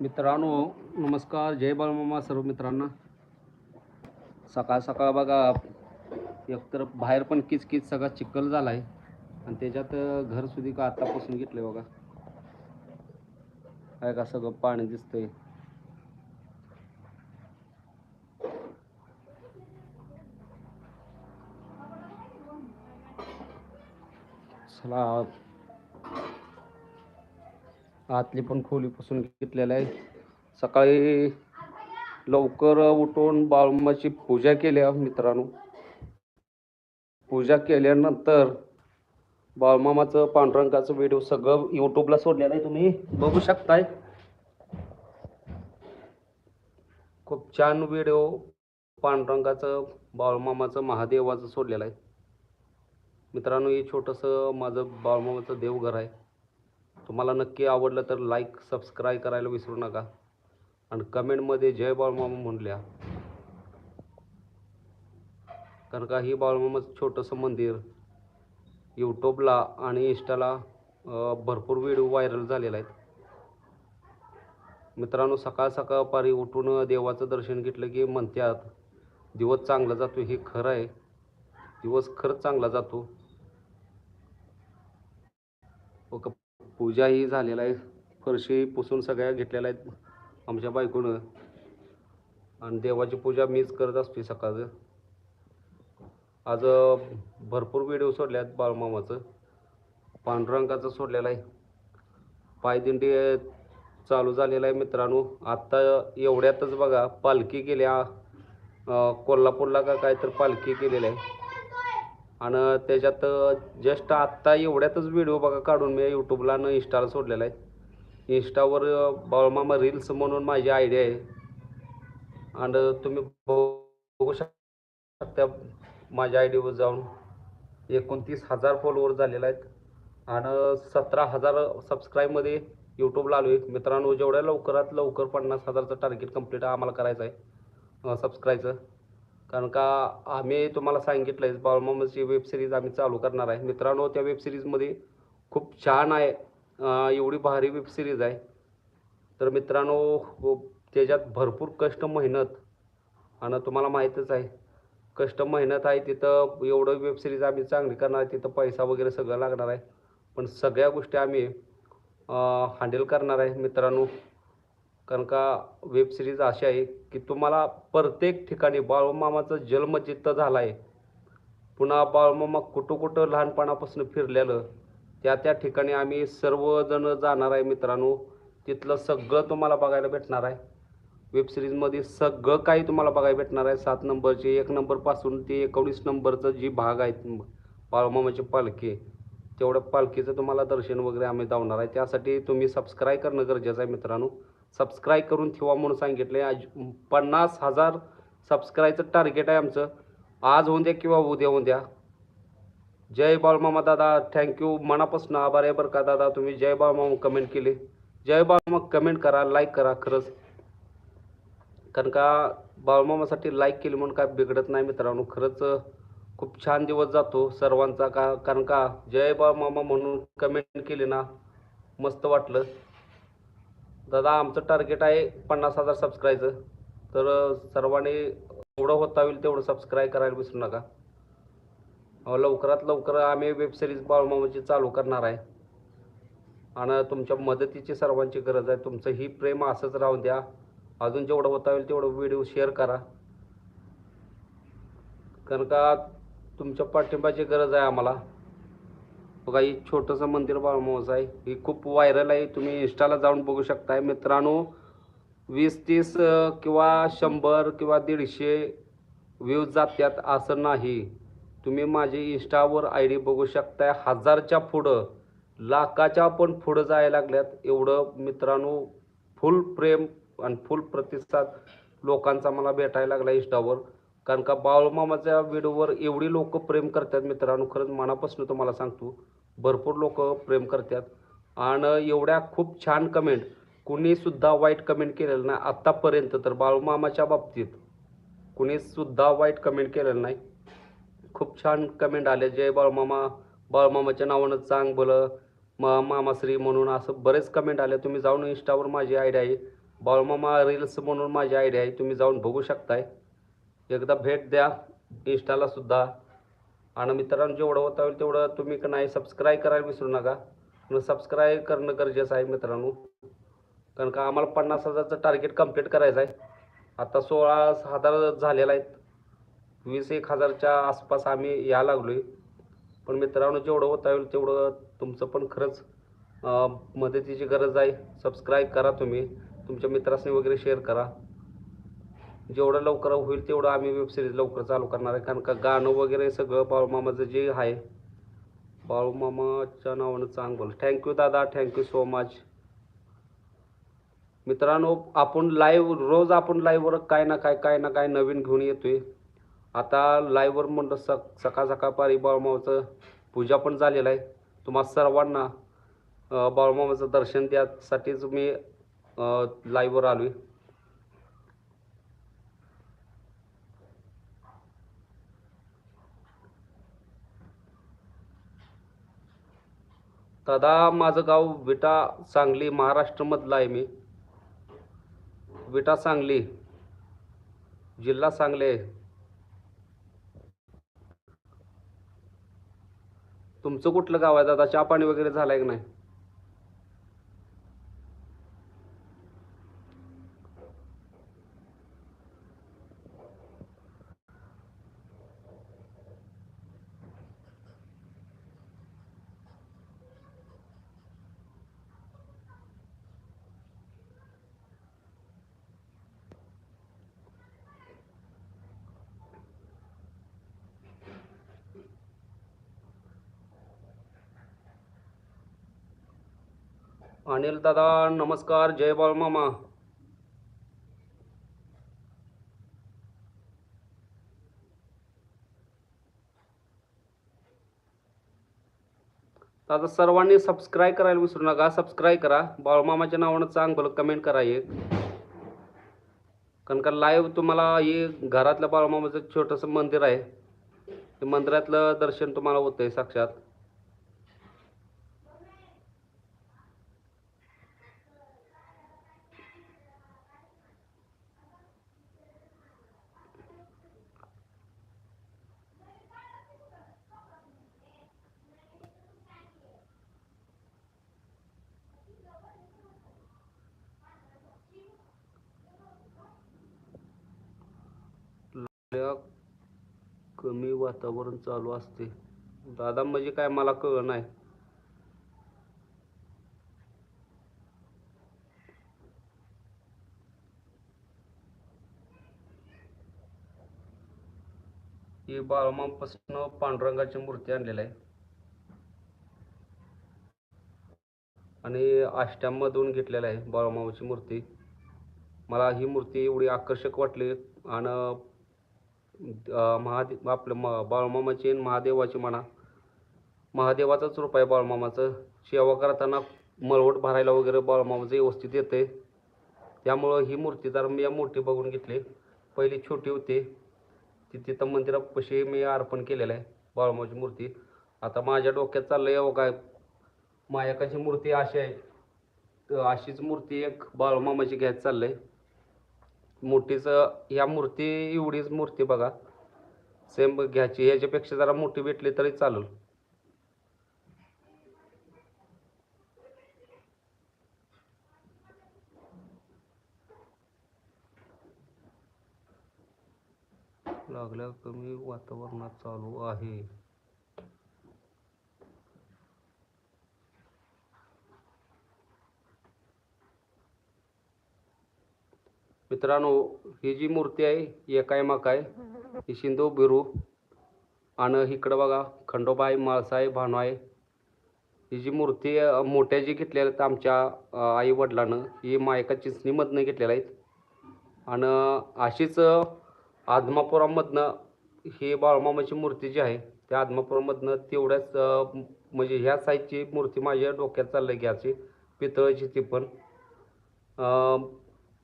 मित्रांनो नमस्कार. जय बाळमामा सर्व मित्रांना. सकाळ सकाळ बघा एकतर बाहेर पण किचकिच सगळा चिखल झाला आहे आणि त्याच्यात घर सुधी का आत्तापासून घेतलं बघा. काय का सगळं पाणी दिसतंय. चला आतली पण खोलीपासून घेतलेलं आहे. सकाळी लवकर उठून बाळमाची पूजा केल्या मित्रांनो. पूजा केल्यानंतर बाळमामाचं पांडुरंगाचं व्हिडिओ सगळं यूट्यूबला सोडलेलं आहे तुम्ही. बघू शकताय. खूप छान व्हिडिओ पांडुरंगाचं बाळमामाचं महादेवाचं सोडलेलं आहे. मित्रांनो हे छोटंसं माझं बाळमामाचं देवघर आहे. तुम्हाला नक्की आवडलं तर लाईक सबस्क्राईब करायला विसरू नका. आणि कमेंटमध्ये जय बाळमामा म्हणल्या. कारण का ही बाळमामाचं छोटंसं मंदिर यूट्यूबला आणि इंस्टाला भरपूर व्हिडिओ व्हायरल झालेला आहेत. मित्रांनो सकाळ सकाळ पारी उठून देवाचं दर्शन घेतलं की म्हणतात दिवस चांगला जातो हे खरं आहे. दिवस खरंच चांगला जातो. ओके. पूजा ही झालेला आहे. फरशी पुसून सगळ्या घेतलेल्या आहेत आमच्या बायकोनं. आणि देवाची पूजा मीच करत असते सकाळचं. आज भरपूर व्हिडिओ सोडले आहेत बाळमामाचं पांडुरंगाचं सोडलेलं आहे. पायदिंडी चालू झालेलं आहे मित्रांनो. आत्ता एवढ्यातच बघा पालखी गेल्या. कोल्हापूरला का काय तर पालखी केलेली आहे. आणि त्याच्यात जस्ट आत्ता एवढ्यातच व्हिडिओ बघा काढून मी यूट्यूबला आणि इंस्टाला सोडलेला आहे. इंस्टावर बाळमामा रील्स म्हणून माझी आयडिया आहे. आणि तुम्ही बघू शकता माझ्या आयडीवर जाऊन. एकोणतीस हजार फॉलोअर झालेले आहेत. आणि सतरा हजार सबस्क्राईबमध्ये यूट्यूबला आलो आहे मित्रांनो जेवढ्या लवकरात लवकर पन्नास हजारचं टार्गेट कंप्लीट आम्हाला करायचं आहे सबस्क्राईबचं कारण का आम्ही तुम्हाला सांगितलं आहे बाळमामाची वेब सिरीज आम्ही चालू करणार आहे. मित्रांनो त्या वेबसिरीजमध्ये खूप छान आहे. एवढी भारी वेब सिरीज आहे. तर मित्रांनो हो, त्याच्यात भरपूर कष्ट मेहनत आणि तुम्हाला माहीतच आहे. कष्ट मेहनत आहे तिथं एवढं वेबसिरीज आम्ही चांगली करणार आहे तिथं पैसा वगैरे सगळं लागणार आहे. पण सगळ्या गोष्टी आम्ही हँडल करणार आहे मित्रांनो. कारण का वेब सिरीज अशी आहे की तुम्हाला प्रत्येक ठिकाणी बाळूमामाचा जन्म जिथं झाला आहे पुन्हा बाळूमामा कुठं कुठं लहानपणापासून फिरलेलं त्या त्या ठिकाणी आम्ही सर्वजण जाणार आहे मित्रांनो. तिथलं सगळं तुम्हाला बघायला भेटणार आहे. वेब सिरीजमध्ये सगळं काही तुम्हाला बघायला भेटणार आहे. सात नंबरचे एक नंबरपासून ते एकोणीस नंबरचं जी भाग आहेत बाळूमामाचे पालखी तेवढं पालखीचं तुम्हाला दर्शन वगैरे आम्ही धावणार आहे. त्यासाठी तुम्ही सबस्क्राईब करणं गरजेचं आहे मित्रांनो. सबस्क्राईब करून ठेवा म्हणून सांगितलं आहे आज पन्नास हजार सबस्क्राईबचं टार्गेट आहे आमचं. आज होऊन द्या किंवा उद्या होऊन द्या. जय बाळमामा दादा. थँक्यू मनापासून आभार आहे बरं का दादा. तुम्ही जय बाळमामा कमेंट केली. जय बाळमामा कमेंट करा लाईक करा खरंच. कारण का बाळमामासाठी लाईक केली म्हणून काय बिघडत नाही मित्रांनो. खरंच खूप छान दिवस जातो सर्वांचा का कारण का जय बाळमामा म्हणून कमेंट केली ना मस्त वाटलं. दादा आमचं टार्गेट आहे पन्नास हजार सबस्क्रायचं तर सर्वांनी एवढं होता होईल तेवढं सबस्क्राईब करायला विसरू नका. लवकरात लवकर आम्ही वेबसिरीज बाळमामाची चालू करणार आहे. आणि तुमच्या मदतीची सर्वांची गरज आहे. तुमचं ही प्रेम असंच राहून द्या. अजून जेवढं होता होईल तेवढं व्हिडिओ शेअर करा. कारण का तुमच्या पाठिंबाची गरज आहे आम्हाला. बघा ही छोटंसं मंदिर बाळमामाचं आहे. ही खूप व्हायरल आहे. तुम्ही इंस्टाला जाऊन बघू शकताय. मित्रांनो वीस तीस किंवा शंभर किंवा दीडशे व्ह्यूज जात्यात असं नाही. तुम्ही माझी इंस्टावर आय डी बघू शकताय. हजारच्या पुढं लाखाच्या पण पुढं जायला लागल्यात. एवढं मित्रांनो फुल प्रेम आणि फुल प्रतिसाद लोकांचा मला भेटायला लागला इंस्टावर कारण का बाळूमामाच्या व्हिडिओवर एवढी लोक प्रेम करतात मित्रांनो. खरंच मनापासून तुम्हाला सांगतो. भरपूर लोक प्रेम करतात. आणि एवढ्या खूप छान कमेंट कुणीसुद्धा वाईट कमेंट केलेलं नाही. आत्तापर्यंत तर बाळूमामाच्या बाबतीत कुणीसुद्धा वाईट कमेंट केलेलं नाही. खूप छान कमेंट आले. जय बाळमामा बाळमामाच्या नावानं चांग भलं. म मामाश्री म्हणून असं बरेच कमेंट आले. तुम्ही जाऊन इंस्टावर माझी आयडी आहे. बाळमामा रील्स म्हणून माझी आयडिया आहे. तुम्ही जाऊन बघू शकताय. एकदा भेट द्या. इंस्टालासुद्धा आणि मित्रांनो जेवढं होता होईल तेवढं तुम्ही का नाही सबस्क्राईब करायला विसरू नका. मग सबस्क्राईब करणं गरजेचं आहे मित्रांनो. कारण का आम्हाला पन्नास हजारचं टार्गेट कंप्लीट करायचं आहे. आता सोळा हजार झालेला आहेत. वीस एक हजारच्या आसपास आम्ही या लागलो आहे पण मित्रांनो जेवढं होता होईल तेवढं तुमचं पण खरंच मदतीची गरज आहे. सबस्क्राईब करा तुम्ही. तुमच्या मित्रांनी वगैरे शेअर करा. जेवढं लवकर होईल तेवढं आम्ही वेबसिरीज लवकर चालू करणार आहे. कारण का गाणं वगैरे सगळं बाळूमामाचं जे आहे बाळूमामाच्या नावानं चांगलं थँक्यू दादा थँक्यू सो मच मित्रांनो आपण लाईव्ह रोज आपण लाईव्हवर काय ना काय काय ना काय नवीन घेऊन येतोय. आता लाईव्हवर म्हणलं सक सकाळ सकाळ पारी बाळूमामाचं पूजा पण झालेलं आहे. तुम्हा सर्वांना बाळूमामाचं दर्शन द्यासाठीच मी लाईव्हवर आलो आहे दादा माझं गाव विटा सांगली महाराष्ट्रमधलं आहे मी. विटा सांगली जिल्हा सांगली आहे. तुमचं कुठलं गाव आहे दादा? चहा पाणी वगैरे झालं आहे की नाही? अनिल दादा नमस्कार जय बाळमामा दादा सर्वांनी सबस्क्राईब करायला विसरू नका. सबस्क्राईब करा. बाळमामाच्या नावानं चांग भलं कमेंट करा एक. कारण का लाईव्ह तुम्हाला हे घरातल्या बाळमामाचं छोटंसं मंदिर आहे. ते मंदिरातलं दर्शन तुम्हाला होतंय साक्षात आपल्या कमी वातावरण चालू असते. दादा म्हणजे काय मला कळ नाही. ही बाळमापासून पांडुरंगाची मूर्ती आणलेली आहे. आणि आष्ट्यामधून घेतलेलं आहे बाळमामाची मूर्ती. मला ही मूर्ती एवढी आकर्षक वाटली आणि महादे आपलं म बाळमामाची आणि महादेवाची म्हणा. महादेवाचंच रूप आहे बाळमामाचं. सेवा करताना मळवट भरायला वगैरे बाळमामाचं व्यवस्थित येते त्यामुळं ही मूर्ती जर मी या मोठी बघून घेतली. पहिली छोटी होती. ती तिथं मंदिरापाशी मी अर्पण केलेलं आहे बाळमाची मूर्ती. आता माझ्या डोक्यात चाललं आहे काय मायाकाची मूर्ती अशी आहे. तर अशीच मूर्ती एक बाळमामाची घ्यायचं चाललं आहे मोठीच ह्या मूर्ती एवढीच मूर्ती बघा. सेम घ्यायची. ह्याच्यापेक्षा जरा मोठी भेटली तरी चालेल. लागल्या कमी वातावरणात चालू आहे. मित्रांनो ही जी मूर्ती आहे एकायमाक माकाय ही शिंदो बिरू आणि इकडं बघा खंडोबा आहे माळसा आहे भानू आहे ही जी मूर्ती मोठ्या जी घेतलेल्या आहेत आमच्या आई वडिलानं ही मायका चिचणीमधनं घेतलेल्या आहेत. आणि अशीच आदमापुरामधनं ही बाळमामाची मूर्ती जी आहे त्या आदमापुरामधनं तेवढ्याच म्हणजे ह्या साईजची मूर्ती माझ्या डोक्यात चाललं घ्यायची पितळाची ती पण.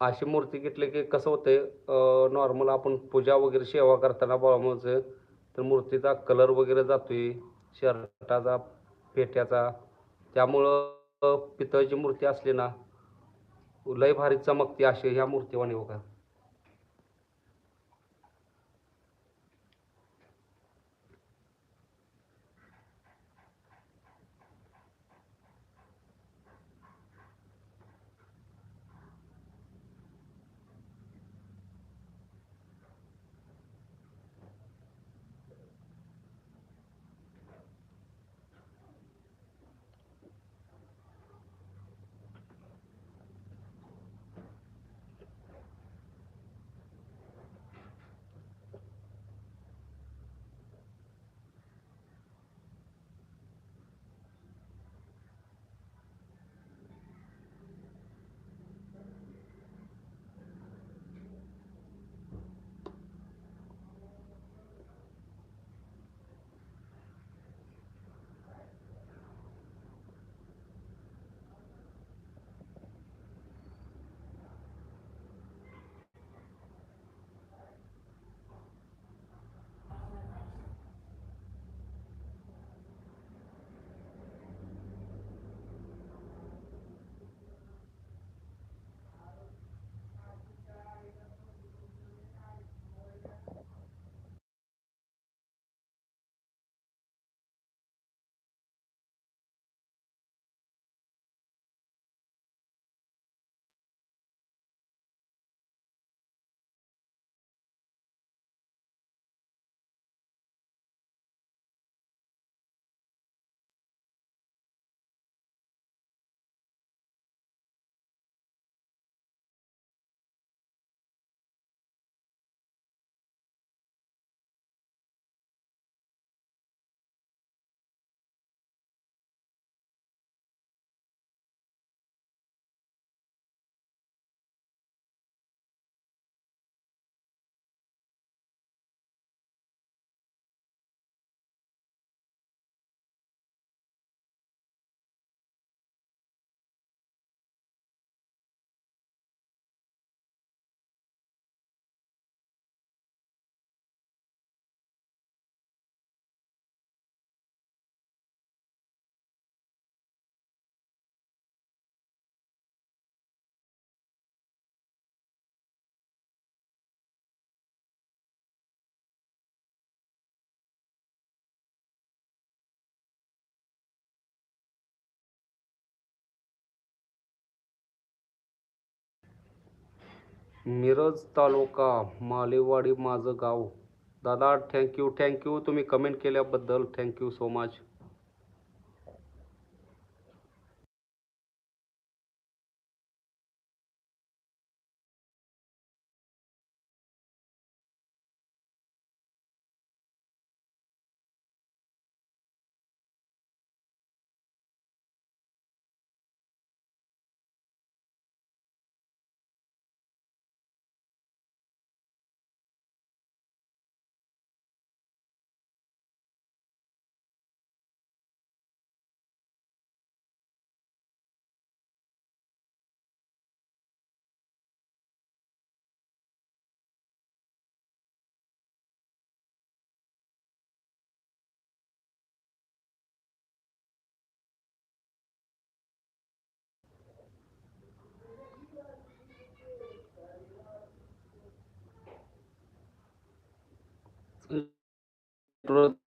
अशी मूर्ती घेतली की कसं होतंय नॉर्मल आपण पूजा वगैरे सेवा करताना बाळमाचं तर मूर्तीचा कलर वगैरे जातोय शर्टाचा पेट्याचा. त्यामुळं पितळची मूर्ती असली ना लय भारी चमकते अशी ह्या मूर्तीवाने बघा. मिरज तालुका मालेवाडी माझं गाव. दादा थँक्यू थँक्यू तुम्ही कमेंट केल्याबद्दल थँक्यू सो मच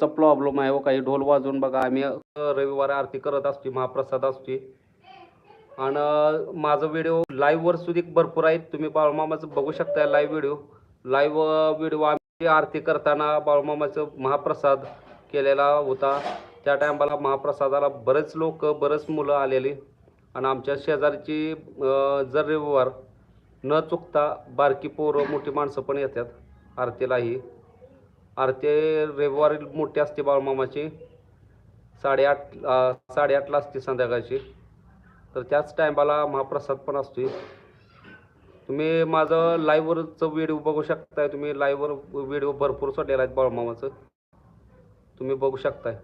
चा प्रॉब्लेम आहे व काही ढोल वाजवून बघा. आम्ही रविवार आरती करत असतो महाप्रसाद असते आणि माझं व्हिडिओ लाईव्हवर सुद्धा भरपूर आहेत. तुम्ही बाळूमामाचं बघू शकता लाईव्ह व्हिडिओ लाईव्ह व्हिडिओ आम्ही आरती करताना बाळूमामाचं महाप्रसाद केलेला होता. त्या टायमाला महाप्रसादाला बरेच लोक बरेच मुलं आलेली. आणि आमच्या शेजारची जर रविवार न चुकता बारकी पोरं मोठी माणसं पण येतात आरतीलाही. आरती रविवारी मोठी असते बाळमामाची. साडेआठ साडेआठला असते संध्याकाळची. तर त्याच टायमाला महाप्रसाद पण असतो तुम्ही माझं लाईव्हवरचं व्हिडिओ बघू शकताय. तुम्ही लाईव्हवर व्हिडिओ भरपूर सोडलेला आहेत बाळमामाचं. तुम्ही बघू शकताय.